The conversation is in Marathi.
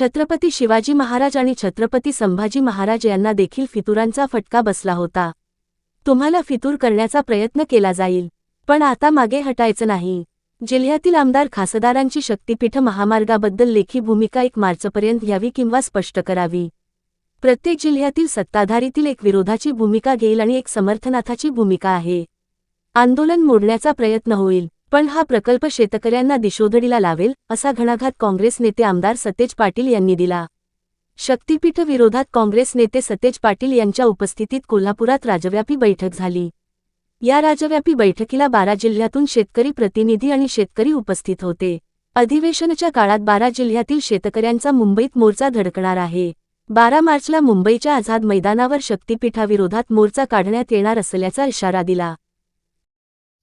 छत्रपती शिवाजी महाराज आणि छत्रपती संभाजी महाराज यांना देखील फितुरांचा फटका बसला होता. तुम्हाला फितूर करण्याचा प्रयत्न केला जाईल पण आता मागे हटायचं नाही. जिल्ह्यातील आमदार खासदारांची शक्तीपीठ महामार्गाबद्दल लेखी भूमिका एक मार्चपर्यंत घ्यावी किंवा स्पष्ट करावी. प्रत्येक जिल्ह्यातील सत्ताधारीतील एक विरोधाची भूमिका घेईल आणि एक समर्थनाथाची भूमिका आहे. आंदोलन मोडण्याचा प्रयत्न होईल. पण हा प्रकल्प शेतकऱ्यांना दिशोधडीला लावेल असा घणाघात काँग्रेस नेते आमदार सतेज पाटील यांनी दिला. शक्तीपीठ विरोधात काँग्रेस नेते सतेज पाटील यांच्या उपस्थितीत कोल्हापुरात राजव्यापी बैठक झाली. या राजव्यापी बैठकीला बारा जिल्ह्यातून शेतकरी प्रतिनिधी आणि शेतकरी उपस्थित होते. अधिवेशनाच्या काळात बारा जिल्ह्यातील शेतकऱ्यांचा मुंबईत मोर्चा धडकणार आहे. बारा मार्चला मुंबईच्या आझाद मैदानावर शक्तीपीठाविरोधात मोर्चा काढण्यात येणार असल्याचा इशारा दिला.